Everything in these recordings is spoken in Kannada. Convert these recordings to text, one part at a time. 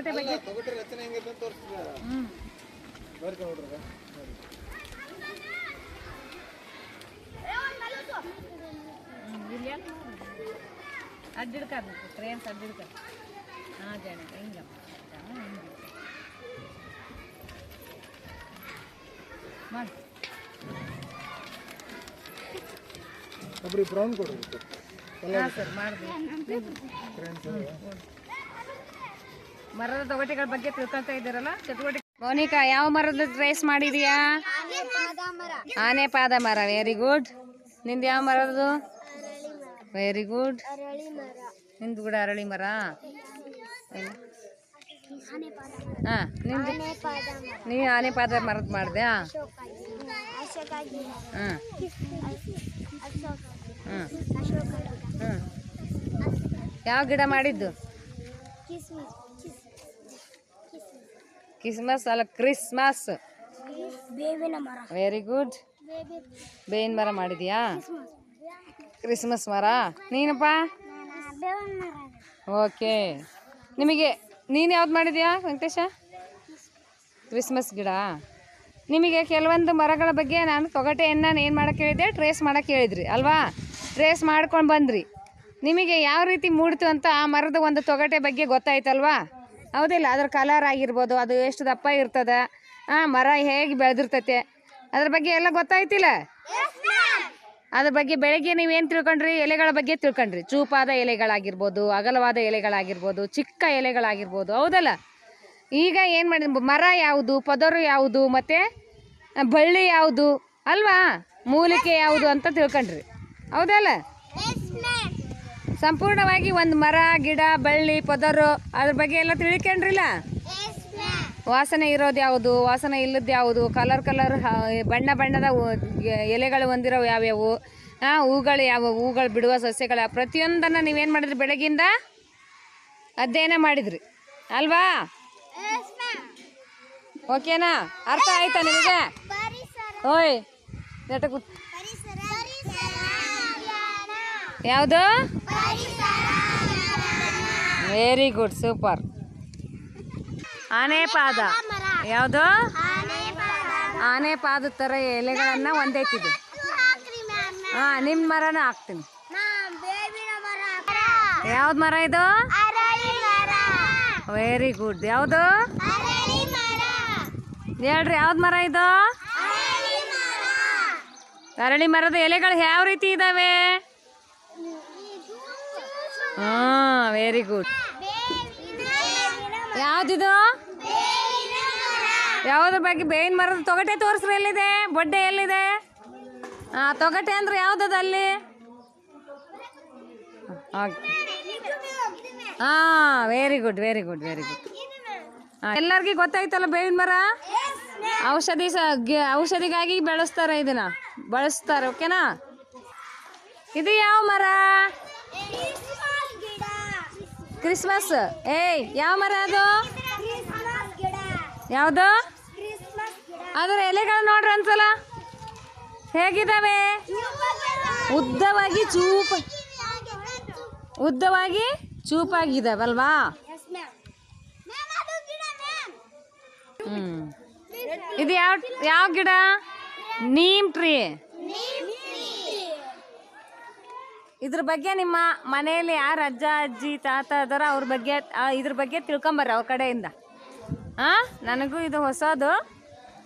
ತೊಗಟೆ ಬಗ್ಗೆ. ತೊಗಟೆ ರಚನೆ ಹೆಂಗೈತೆ ಅಂತ ತೋರಿಸ್ತಿದಾರ ಹ್ಞೂ ಬರ್ಕ ನೋಡ್ರಿ ನೋಡಿ. ಇಲ್ಲಿ ಅಡ್ಡಿಡ್ಕ ಟ್ರೈನ್ಸ್ ಅಡ್ಡಿಡ್ಕ ಹಾಂ ಜಾಣ ಹಿಂಗಮ್ಮ ಮಾಡಿ. ಒಬ್ರಿಗೆ ಬ್ರೌನ್ ಕೊಡ್ರಿ ಹಾಂ ಸರ್ ಮಾಡಿದ್ವಿ ಮರದ ತೊಗಟೆಗಳ ಬಗ್ಗೆ ತಿಳ್ಕೊಳ್ತಾ ಇದ್ದೀರಲ್ಲ? ಚಟುವಟಿಕೆ ಮೋನಿಕಾ ಯಾವ ಮರದ ಟ್ರೇಸ್ ಮಾಡಿದೀಯಾ? ಆನೆ ಪಾದ ಮರ. ವೆರಿ ಗುಡ್ ನಿಂದು ಯಾವ ಮರದ್ದು? ವೆರಿ ಗುಡ್ ನಿಂದು ಕೂಡ ಅರಳಿ ಮರ. ಹಾಂ ನಿಂದು ನೀವು ಆನೆ ಪಾದ ಮರದ ಮಾಡಿದೆ? ಹಾಂ. ಹಾಂ. ಯಾವ ಗಿಡ ಮಾಡಿದ್ದು? ಕ್ರಿಸ್ಮಸ್ ಅಲ್ಲ ಕ್ರಿಸ್ಮಸ್ ವೆರಿ ಗುಡ್ ಬೇವಿನ ಮರ. ಮಾಡಿದ್ಯಾ? ಕ್ರಿಸ್ಮಸ್ ಮರ? ನೀನಪ್ಪ? ಓಕೆ ನಿಮಗೆ ನೀನು ಯಾವ್ದು ಮಾಡಿದ್ಯಾ ವೆಂಕಟೇಶ? ಕ್ರಿಸ್ಮಸ್ ಗಿಡ. ನಿಮಗೆ ಕೆಲವೊಂದು ಮರಗಳ ಬಗ್ಗೆ ನಾನು ತೊಗಟೆಯನ್ನು ಏನು ಮಾಡೋಕ್ಕೆ ಹೇಳಿದ್ದೆ? ಟ್ರೇಸ್ ಮಾಡೋಕ್ಕೆ ಹೇಳಿದ್ರಿ ಅಲ್ವಾ? ಟ್ರೇಸ್ ಮಾಡ್ಕೊಂಡು ಬಂದ್ರಿ. ನಿಮಗೆ ಯಾವ ರೀತಿ ಮೂಡ್ತು ಅಂತ ಆ ಮರದ ಒಂದು ತೊಗಟೆ ಬಗ್ಗೆ ಗೊತ್ತಾಯ್ತಲ್ವಾ? ಹೌದಿಲ್ಲ ಅದ್ರ ಕಲರ್ ಆಗಿರ್ಬೋದು ಅದು ಎಷ್ಟು ದಪ್ಪ ಇರ್ತದೆ ಹಾಂ ಮರ ಹೇಗೆ ಬೆಳೆದಿರ್ತೈತೆ ಅದ್ರ ಬಗ್ಗೆ ಎಲ್ಲ ಗೊತ್ತಾಯ್ತಿಲ್ಲ? ಅದ್ರ ಬಗ್ಗೆ ಬೆಳಗ್ಗೆ ನೀವೇನು ತಿಳ್ಕೊಂಡ್ರಿ? ಎಲೆಗಳ ಬಗ್ಗೆ ತಿಳ್ಕೊಂಡ್ರಿ. ಚೂಪಾದ ಎಲೆಗಳಾಗಿರ್ಬೋದು ಅಗಲವಾದ ಎಲೆಗಳಾಗಿರ್ಬೋದು ಚಿಕ್ಕ ಎಲೆಗಳಾಗಿರ್ಬೋದು ಹೌದಲ್ಲ? ಈಗ ಏನು ಮಾಡಿ ಮರ ಯಾವುದು ಪದರು ಯಾವುದು ಮತ್ತು ಬಳ್ಳಿ ಯಾವುದು ಅಲ್ವಾ? ಮೂಲಿಕೆ ಯಾವುದು ಅಂತ ತಿಳ್ಕೊಂಡ್ರಿ. ಹೌದಲ್ಲ? ಸಂಪೂರ್ಣವಾಗಿ ಒಂದು ಮರ ಗಿಡ ಬಳ್ಳಿ ಪೊದರು ಅದ್ರ ಬಗ್ಗೆ ಎಲ್ಲ ತಿಳ್ಕೊಂಡ್ರಿಲ್ಲ? ವಾಸನೆ ಇರೋದು ಯಾವುದು? ವಾಸನೆ ಇಲ್ಲದ ಯಾವುದು? ಕಲರ್ ಕಲರ್ ಬಣ್ಣ ಬಣ್ಣದ ಹೂ- ಎಲೆಗಳು ಹೊಂದಿರೋ ಯಾವ್ಯಾವು? ಆ, ಹೂಗಳು ಯಾವ ಹೂಗಳು ಬಿಡುವ ಸಸ್ಯಗಳ ಪ್ರತಿಯೊಂದನ್ನು ನೀವೇನು ಮಾಡಿದ್ರಿ ಬೆಳಗಿಂದ? ಅಧ್ಯಯನ ಮಾಡಿದ್ರಿ. ಅಲ್ವಾ? ಓಕೆನಾ ಅರ್ಥ ಆಯ್ತಾ ನಿಮಗೆ? ಓಯ್ ನೆಟ್ಟ ಯಾವುದು? ವೆರಿ ಗುಡ್ ಸೂಪರ್ ಆನೆ ಪಾದ ಯಾವುದು? ಆನೆ ಪಾದ ಥರ ಎಲೆಗಳನ್ನು ಒಂದೈತಿದೆ ಹಾಂ ನಿಮ್ಮ ಮರನ ಹಾಕ್ತೀನಿ. ಯಾವ್ದು ಮರ ಇದು? ವೆರಿ ಗುಡ್ ಯಾವುದು? ಹೇಳ್ರಿ ಯಾವ್ದು ಮರ ಇದು? ಅರಳಿ ಮರದ ಎಲೆಗಳು ಯಾವ ರೀತಿ ಇದಾವೆ? ಹಾಂ ವೆರಿ ಗುಡ್ ಯಾವ್ದಿದು? ಯಾವ್ದ್ರ ಬಗ್ಗೆ ಬೇವಿನ ಮರದ ತೊಗಟೆ ತೋರಿಸ್ರಿ, ಎಲ್ಲಿದೆ? ಬೊಡ್ಡೆ ಎಲ್ಲಿದೆ? ಹಾಂ ತೊಗಟೆ ಅಂದ್ರೆ ಯಾವ್ದದ ಅಲ್ಲಿ? ಹಾ very good very good very good ಎಲ್ಲರಿಗೂ ಗೊತ್ತಾಯ್ತಲ್ಲ ಬೇವಿನ ಮರ? ಔಷಧಿ ಔಷಧಿಗಾಗಿ ಬೆಳೆಸ್ತಾರೆ ಇದನ್ನ. ಬಳಸ್ತಾರೆ ಓಕೆನಾ ಇದು ಯಾವ ಮರ? ಕ್ರಿಸ್ಮಸ್ ಏಯ್, ಯಾವ ಮರ ಅದು? ಯಾವುದು? ಅದರ ಎಲೆಗಳು ನೋಡ್ರಿ ಒಂದ್ಸಲ. ಹೇಗಿದ್ದಾವೆ ಉದ್ದವಾಗಿ ಚೂಪ ಉದ್ದವಾಗಿ ಚೂಪಾಗಿದಾವಲ್ವಾ? ಹ್ಮ್. ಇದು ಯಾವ ಯಾವ ಗಿಡ? Neem tree. ಇದ್ರ ಬಗ್ಗೆ ನಿಮ್ಮ ಮನೆಯಲ್ಲಿ ಯಾರು ಅಜ್ಜ, ಅಜ್ಜಿ, ತಾತ, ಅದರ ಅವ್ರ ಬಗ್ಗೆ ಇದ್ರ ಬಗ್ಗೆ ತಿಳ್ಕೊಂಬರ್ರಿ ಅವ್ರ ಕಡೆಯಿಂದ. ಹಾಂ ನನಗೂ ಇದು ಹೊಸದು.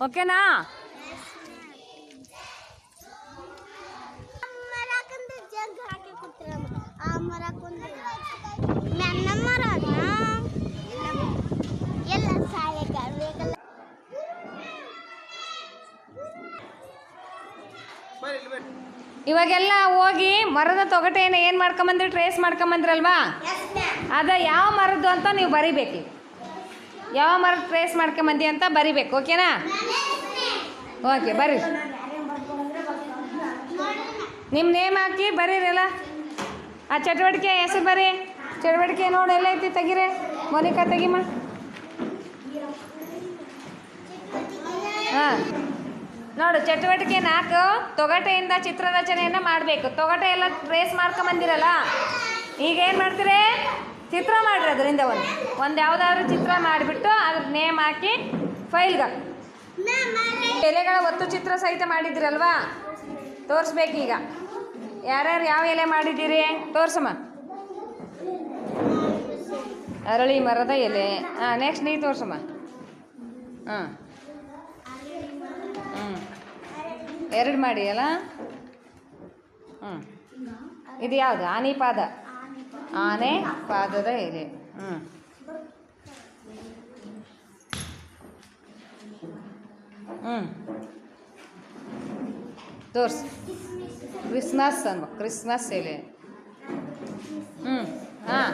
ಓಕೆನಾ? ಜಗ್ ಹಾಕಿ ಆ ಮರ ನನ್ನ ಮರ ಎಲ್ಲ ಶಾಲೆ ಬೇಕಲ್ಲ ಬರ್ರಿ ಇಲ್ಲಿ ಬರ್ರಿ ಇವಾಗೆಲ್ಲ ಹೋಗಿ ಮರದ ತೊಗಟೆಯನ್ನು ಏನು ಮಾಡ್ಕೊಂಬಂದ್ರಿ? ಟ್ರೇಸ್ ಮಾಡ್ಕೊಂಬಂದ್ರಲ್ವಾ? ಅದ ಯಾವ ಮರದ್ದು ಅಂತ ನೀವು ಬರಿಬೇಕು. ಯಾವ ಮರದ ಟ್ರೇಸ್ ಮಾಡ್ಕೊಂಬಂದಿ ಅಂತ ಬರಿಬೇಕು ಓಕೆನಾ ಓಕೆ ಬರ್ರಿ. ನಿಮ್ಮ ನೇಮ್ ಹಾಕಿ ಬರೀರಲ್ಲ? ಆ ಚಟುವಟಿಕೆ ಹೆಸರು ಬರ್ರಿ ಚಟುವಟಿಕೆ ನೋಡಿ ಎಲ್ಲ ಐತಿ ತೆಗೀರಿ. ಮೋನಿಕಾ ತೆಗಿಮ್ಮ ಹಾಂ. ನೋಡು, ಚಟುವಟಿಕೆ ನಾಲ್ಕು, ತೊಗಟೆಯಿಂದ ಚಿತ್ರರಚನೆಯನ್ನು ಮಾಡಬೇಕು. ತೊಗಟೆ ಎಲ್ಲ ಟ್ರೇಸ್ ಮಾಡ್ಕೊಂಬಂದಿರಲ್ಲ? ಈಗ ಏನು ಮಾಡ್ತೀರಿ? ಚಿತ್ರ ಮಾಡಿರಿ ಅದರಿಂದ ಒಂದು. ಒಂದು ಯಾವುದಾದ್ರು ಚಿತ್ರ ಮಾಡಿಬಿಟ್ಟು ಅದ್ರ ನೇಮ್ ಹಾಕಿ ಫೈಲ್ಗೆ ಎಲೆಗಳ ಒತ್ತು ಚಿತ್ರ ಸಹಿತ ಮಾಡಿದ್ದೀರಲ್ವಾ? ತೋರಿಸ್ಬೇಕೀಗ. ಯಾರ್ಯಾರು ಯಾವ ಎಲೆ ಮಾಡಿದ್ದೀರಿ? ತೋರಿಸಮ್ಮ. ಅರಳಿ ಮರದ ಎಲೆ. ಹಾಂ ನೆಕ್ಸ್ಟ್ ನೀ ತೋರಿಸಮ್ಮ. ಹಾಂ ಹ್ಞೂ ಎರಡು ಮಾಡಿ, ಅಲ್ಲ? ಹ್ಞೂ ಇದು ಯಾವುದು? ಆನೆ ಪಾದ. ಆನೆ ಪಾದದ ಇದೆ ಹ್ಞೂ ಹ್ಞೂ ತೋರ್ಸ್. ಕ್ರಿಸ್ಮಸ್ ಅನ್ಬ, ಕ್ರಿಸ್ಮಸ್ ಎಲೆ. ಹ್ಞೂ ಹಾಂ.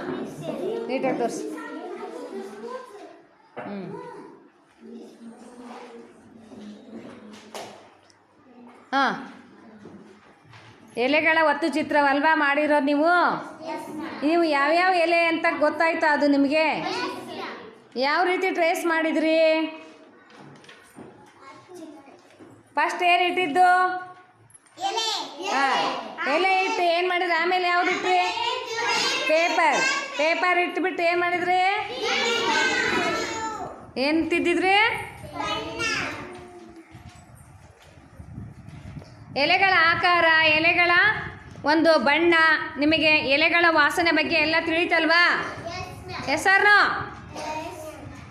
ನೀಟಾಗಿ ತೋರಿಸಿ. ಹ್ಞೂ ಹಾಂ. ಎಲೆಗಳ ಒತ್ತು ಚಿತ್ರವಲ್ವಾ ಮಾಡಿರೋದು ನೀವು? ನೀವು ಯಾವ್ಯಾವ ಎಲೆ ಅಂತ ಗೊತ್ತಾಯ್ತಾ ಅದು ನಿಮಗೆ? ಯಾವ ರೀತಿ ಟ್ರೇಸ್ ಮಾಡಿದ್ರಿ? ಫಸ್ಟ್ ಏನು ಇಟ್ಟಿದ್ದು? ಹಾಂ. ಎಲೆ ಇಟ್ಟು ಏನು ಮಾಡಿದ್ರಿ? ಆಮೇಲೆ ಯಾವ್ದು ಇಟ್ರಿ? ಪೇಪರ್. ಪೇಪರ್ ಇಟ್ಬಿಟ್ಟು ಏನು ಮಾಡಿದ್ರಿ? ಏನು ತಿದ್ದಿದ್ರಿ? ಎಲೆಗಳ ಆಕಾರ ಎಲೆಗಳ ಒಂದು ಬಣ್ಣ ನಿಮಗೆ ಎಲೆಗಳ ವಾಸನೆ ಬಗ್ಗೆ ಎಲ್ಲ ತಿಳಿತಲ್ವಾ? ಹೆಸರು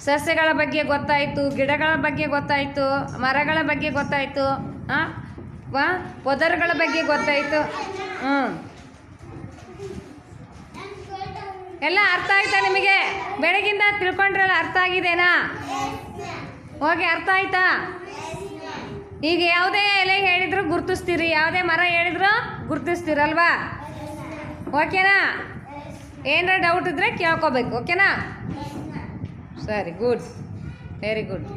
ಸಸ್ಯಗಳ ಬಗ್ಗೆ ಗೊತ್ತಾಯಿತು ಗಿಡಗಳ ಬಗ್ಗೆ ಗೊತ್ತಾಯಿತು ಮರಗಳ ಬಗ್ಗೆ ಗೊತ್ತಾಯಿತು ಹಾಂ ವಾ? ಪೊದರುಗಳ ಬಗ್ಗೆ ಗೊತ್ತಾಯಿತು. ಹ್ಞೂ ಎಲ್ಲ ಅರ್ಥ ಆಯ್ತಾ ನಿಮಗೆ? ಬೆಳಗಿಂದ ತಿಳ್ಕೊಂಡ್ರಲ್ಲ ಅರ್ಥ ಆಗಿದೆನಾ? ಹೋಗಿ ಅರ್ಥ ಆಯ್ತಾ? ಈಗ ಯಾವುದೇ ಎಲೆ ಹೇಳಿದ್ರು ಗುರ್ತಿಸ್ತೀರಿ, ಯಾವುದೇ ಮರ ಹೇಳಿದ್ರು ಗುರ್ತಿಸ್ತೀರಲ್ವಾ? ಓಕೆನಾ? ಏನಾರ ಡೌಟ್ ಇದ್ದರೆ ಕೇಳ್ಕೋಬೇಕು, ಓಕೆನಾ? ಸರಿ ಗುಡ್ ವೆರಿ ಗುಡ್